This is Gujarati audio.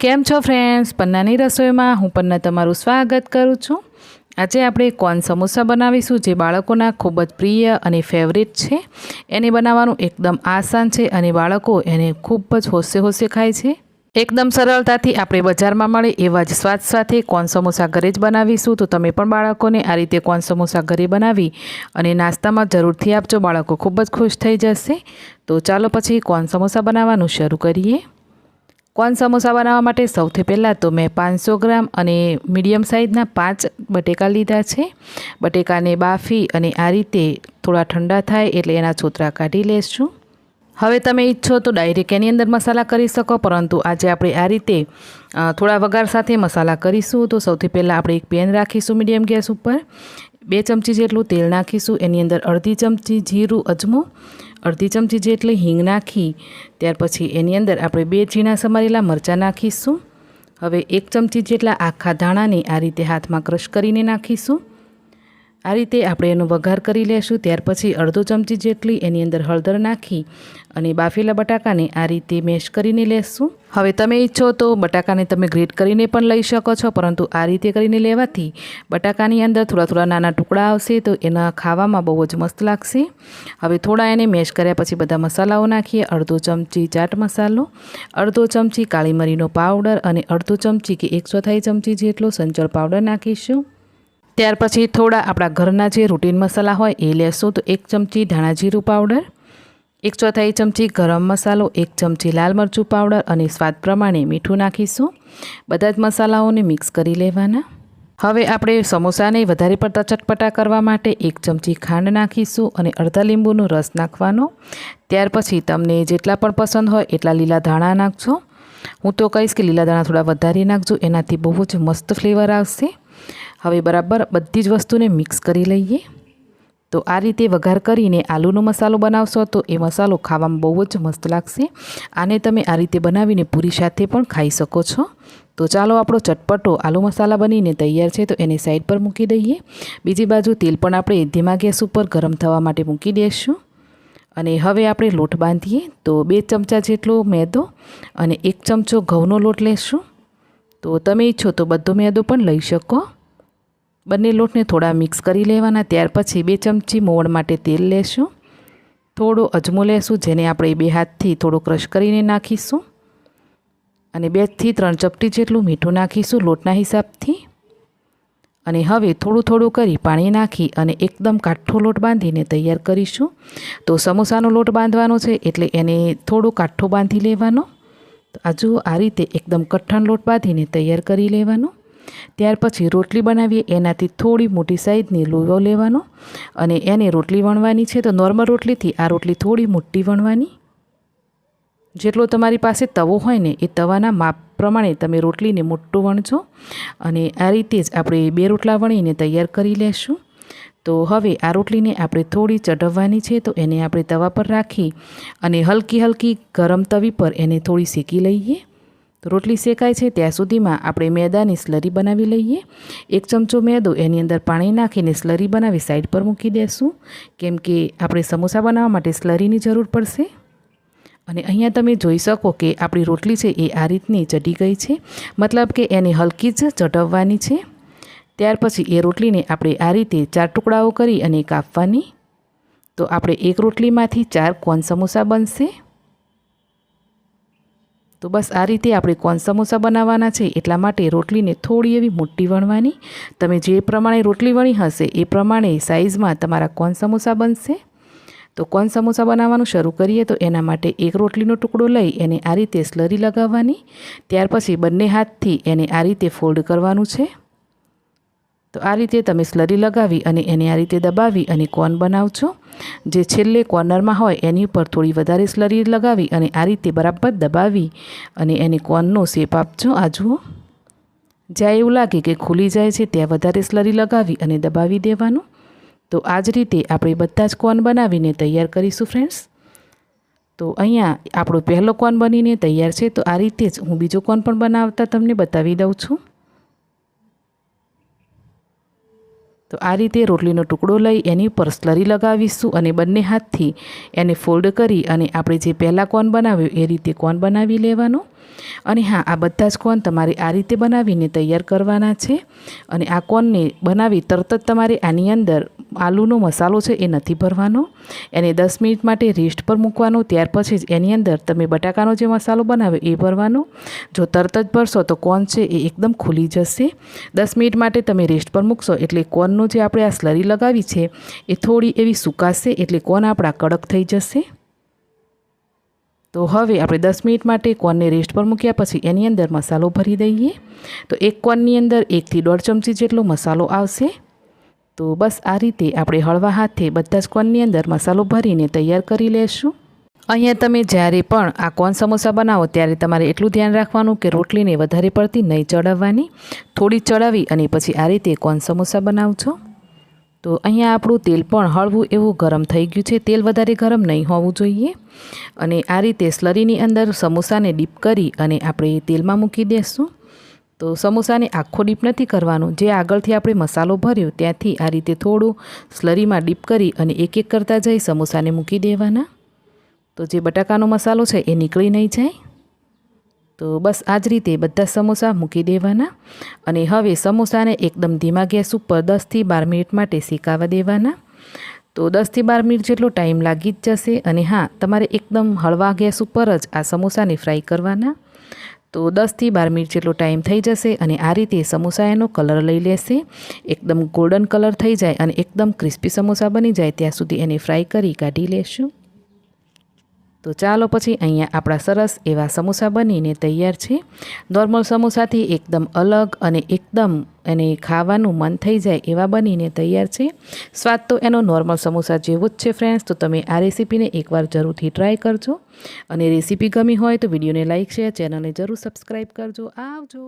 કેમ છો ફ્રેન્ડ્સ પન્નાની રસોઈમાં હું પન્ના તમારું સ્વાગત કરું છું. આજે આપણે કોર્ન સમોસા બનાવીશું જે બાળકોના ખૂબ જ પ્રિય અને ફેવરેટ છે. એને બનાવવાનું એકદમ આસાન છે અને બાળકો એને ખૂબ જ હોશે હોશે ખાય છે. એકદમ સરળતાથી આપણે બજારમાં મળે એવા જ સ્વાદ સાથે કોર્ન સમોસા ઘરે જ બનાવીશું. તો તમે પણ બાળકોને આ રીતે કોર્ન સમોસા ઘરે બનાવી અને નાસ્તામાં જરૂરથી આપજો. બાળકો ખૂબ જ ખુશ થઈ જશે. તો ચાલો પછી કોર્ન સમોસા બનાવવાનું શરૂ કરીએ. કોર્ન સમોસા બનાવવા માટે સૌથી પહેલાં તો મેં પાંચસો ગ્રામ અને મીડિયમ સાઇઝના પાંચ બટેકા લીધા છે. બટેકાને બાફી અને આ રીતે થોડા ઠંડા થાય એટલે એના છોતરા કાઢી લેશું. હવે તમે ઈચ્છો તો ડાયરેક્ટ એની અંદર મસાલા કરી શકો, પરંતુ આજે આપણે આ રીતે થોડા વઘાર સાથે મસાલા કરીશું. તો સૌથી પહેલાં આપણે એક પેન રાખીશું મીડિયમ ગેસ ઉપર. બે ચમચી જેટલું તેલ નાખીશું, એની અંદર અડધી ચમચી જીરું અજમો, અડધી ચમચી જેટલી હિંગ નાખી, ત્યાર પછી એની અંદર આપણે બે ઝીણા સમારેલા મરચાં નાખીશું. હવે એક ચમચી જેટલા આખા ધાણાને આ રીતે હાથમાં ક્રશ કરીને નાખીશું. આ રીતે આપણે એનો વઘાર કરી લેશું, ત્યાર પછી અડધો ચમચી જેટલી એની અંદર હળદર નાખી અને બાફેલા બટાકાને આ રીતે મેશ કરીને લેશું. હવે તમે ઈચ્છો તો બટાકાને તમે ગ્રેટ કરીને પણ લઈ શકો છો, પરંતુ આ રીતે કરીને લેવાથી બટાકાની અંદર થોડા થોડા નાના ટુકડા આવશે તો એના ખાવામાં બહુ જ મસ્ત લાગશે. હવે થોડા એને મેશ કર્યા પછી બધા મસાલાઓ નાખીએ. અડધો ચમચી ચાટ મસાલો, અડધો ચમચી કાળી મરીનો પાવડર અને અડધો ચમચી કે એક ચોથાઈ ચમચી જેટલો સંચળ પાવડર નાખીશું. ત્યાર પછી થોડા આપણા ઘરના જે રૂટીન મસાલા હોય એ લેશું. તો એક ચમચી ધાણા જીરું પાવડર એક ચોથાઈ ચમચી ગરમ મસાલો, એક ચમચી લાલ મરચું પાવડર અને સ્વાદ પ્રમાણે મીઠું નાખીશું. બધા જ મસાલાઓને મિક્સ કરી લેવાના. હવે આપણે સમોસાને વધારે પડતા ચટપટા કરવા માટે એક ચમચી ખાંડ નાખીશું અને અડધા લીંબુનો રસ નાખવાનો. ત્યાર પછી તમને જેટલા પણ પસંદ હોય એટલા લીલા ધાણા નાખજો. હું તો કહીશ કે લીલા દાણા થોડા વધારે નાખજો, એનાથી બહુ જ મસ્ત ફ્લેવર આવશે. હવે બરાબર બધી જ વસ્તુને મિક્સ કરી લઈએ. તો આ રીતે વઘાર કરીને આલુનો મસાલો બનાવશો તો એ મસાલો ખાવામાં બહુ જ મસ્ત લાગશે. આને તમે આ રીતે બનાવીને પૂરી સાથે પણ ખાઈ શકો છો. તો ચાલો આપણો ચટપટો આલુ મસાલા બનીને તૈયાર છે તો એને સાઈડ પર મૂકી દઈએ. બીજી બાજુ તેલ પણ આપણે ધીમા ગેસ ઉપર ગરમ થવા માટે મૂકી દઈશું અને હવે આપણે લોટ બાંધીએ તો બે ચમચા જેટલો મેદો અને એક ચમચો ઘઉંનો લોટ લેશું. તો તમે ઈચ્છો તો બધો મેદો પણ લઈ શકો. બંને લોટને થોડા મિક્સ કરી લેવાના, ત્યાર પછી બે ચમચી મોવણ માટે તેલ લેશું. થોડો અજમો લેશું, જેને આપણે બે હાથથી થોડો ક્રશ કરીને નાખીશું. અને બેથી ત્રણ ચપટી જેટલું મીઠું નાખીશું લોટના હિસાબથી. અને હવે થોડું થોડું કરી પાણી નાખી અને એકદમ કાઠો લોટ બાંધીને તૈયાર કરીશું. તો સમોસાનો લોટ બાંધવાનો છે, એટલે એને થોડો કાઠો બાંધી લેવાનો. આ જુઓ, આ રીતે એકદમ કઠણ લોટ બાંધીને તૈયાર કરી લેવાનો. ત્યાર પછી રોટલી બનાવીએ. એનાથી થોડી મોટી સાઈઝની લોયો લેવાનો અને એને રોટલી વણવાની છે તો નોર્મલ રોટલીથી આ રોટલી થોડી મોટી વણવાની. જેટલો તમારી પાસે તવો હોય ને એ તવાના માપ પ્રમાણે તમે રોટલીને મોટું વણજો અને આ રીતે જ આપણે બે રોટલા વણીને તૈયાર કરી લેશું. તો હવે આ રોટલીને આપણે થોડી ચઢવવાની છે તો એને આપણે તવા પર રાખી અને હલકી હલકી ગરમ તવી પર એને થોડી શેકી લઈએ. તો રોટલી શેકાય છે ત્યાં સુધીમાં આપણે મેદાની સ્લરી બનાવી લઈએ. એક ચમચો મેદો એની અંદર પાણી નાખીને સ્લરી બનાવી સાઈડ પર મૂકી દેશું. કેમ કે આપણે સમોસા બનાવવા માટે સ્લરીની જરૂર પડશે. અને અહીંયા તમે જોઈ શકો કે આપણી રોટલી છે એ આ રીતની ચઢી ગઈ છે. મતલબ કે એને હલકી જ ચઢવવાની છે. ત્યાર પછી એ રોટલીને આપણે આ રીતે ચાર ટુકડાઓ કરી અને કાપવાની. તો આપણે એક રોટલીમાંથી ચાર કોન સમોસા બનશે. તો બસ આ રીતે આપણે કોણ સમોસા બનાવવાના છે એટલા માટે રોટલીને થોડી એવી મોટી વણવાની. તમે જે પ્રમાણે રોટલી વણી હશે એ પ્રમાણે સાઇઝમાં તમારા કોણ સમોસા બનશે. તો કોન સમોસા બનાવવાનું શરૂ કરીએ તો એના માટે એક રોટલીનો ટુકડો લઈ એને આ રીતે સ્લરી લગાવવાની. ત્યાર પછી બંને હાથથી એને આ રીતે ફોલ્ડ કરવાનું છે. તો આ રીતે તમે સ્લરી લગાવી અને એને આ રીતે દબાવી અને કોન બનાવજો. જે છેલ્લે કોર્નરમાં હોય એની ઉપર થોડી વધારે સ્લરી લગાવી અને આ રીતે બરાબર દબાવી અને એને કોનનો શેપ આપજો. આ જુઓ. જ્યાં એવું લાગે કે ખુલી જાય છે, ત્યાં વધારે સ્લરી લગાવી અને દબાવી દેવાનું. તો આ જ રીતે આપણે બધા જ કોન બનાવીને તૈયાર કરીશું ફ્રેન્ડ્સ તો અહીંયા આપણો પહેલો કોન બનીને તૈયાર છે. તો આ રીતે જ હું બીજો કોન પણ બનાવતા તમને બતાવી દઉં છું. તો આ રીતે રોટલીનો ટુકડો લઈ એની ઉપર સ્લરી લગાવીશું અને બંને હાથથી એને ફોલ્ડ કરી અને આપણે જે પહેલાં કોન બનાવ્યો એ રીતે કોન બનાવી લેવાનો. અને હા, આ બધા જ કોન તમારે આ રીતે બનાવીને તૈયાર કરવાના છે. અને આ કોનને બનાવી તરત જ તમારે આની અંદર આલુનો મસાલો છે એ નથી ભરવાનો. એને દસ મિનિટ માટે રેસ્ટ પર મૂકવાનો, ત્યાર પછી જ એની અંદર તમે બટાકાનો જે મસાલો બનાવ્યો એ ભરવાનો. જો તરત જ ભરશો તો કોન છે એ એકદમ ખુલી જશે. દસ મિનિટ માટે તમે રેસ્ટ પર મૂકશો એટલે કોર્નનું જે આપણે આ સ્લરી લગાવી છે એ થોડી એવી સુકાશે એટલે કોન આપણા કડક થઈ જશે. તો હવે આપણે દસ મિનિટ માટે કોનને રેસ્ટ પર મૂક્યા પછી એની અંદર મસાલો ભરી દઈએ. તો એક કોનની અંદર એકથી દોઢ ચમચી જેટલો મસાલો આવશે. તો બસ આ રીતે આપણે હળવા હાથે બધા જ કોનની અંદર મસાલો ભરીને તૈયાર કરી લેશું. અહીંયા તમે જ્યારે પણ આ કોન સમોસા બનાવો ત્યારે તમારે એટલું ધ્યાન રાખવાનું કે રોટલીને વધારે પડતી નહીં ચડાવવાની. થોડી ચડાવી અને પછી આ રીતે કોન સમોસા બનાવજો. તો અહીંયા આપણું તેલ પણ હળવું એવું ગરમ થઈ ગયું છે. તેલ વધારે ગરમ નહીં હોવું જોઈએ. અને આ રીતે સ્લરીની અંદર સમોસાને ડીપ કરી અને આપણે તેલમાં મૂકી દઈશું તો સમોસાને આખો ડીપ નથી કરવાનો. જે આગળથી આપણે મસાલો ભર્યો ત્યાંથી આ રીતે થોડું સ્લરીમાં ડીપ કરી અને એક એક કરતાં જઈ સમોસાને મૂકી દેવાના. તો જે બટાકાનો મસાલો છે એ નીકળી નહીં જાય. તો બસ આ જ રીતે બધા સમોસા મૂકી દેવાના. અને હવે સમોસાને એકદમ ધીમા ગેસ ઉપર દસથી બાર મિનિટ માટે શેકાવા દેવાના. તો દસથી બાર મિનિટ જેટલો ટાઈમ લાગી જ જશે. અને હા, તમારે એકદમ હળવા ગેસ ઉપર જ આ સમોસાને ફ્રાય કરવાના. તો દસથી બાર મિનિટ જેટલો ટાઈમ થઈ જશે અને આ રીતે સમોસા એનો કલર લઈ લેશે. એકદમ ગોલ્ડન કલર થઈ જાય અને એકદમ ક્રિસ્પી સમોસા બની જાય. ત્યાં સુધી એને ફ્રાય કરી કાઢી લેશું. તો ચાલો પછી અહીંયા આપણા સરસ એવા સમોસા બનીને તૈયાર છે. નોર્મલ સમોસાથી એકદમ અલગ અને એકદમ એને ખાવાનું મન થઈ જાય એવા બનીને તૈયાર છે. સ્વાદ તો એનો નોર્મલ સમોસા જેવો જ છે ફ્રેન્ડ્સ તો તમે આ રેસીપીને એકવાર જરૂરથી ટ્રાય કરજો. અને રેસીપી ગમી હોય તો વિડીયોને લાઇક શેર ચેનલને જરૂર સબસ્ક્રાઈબ કરજો. આવજો!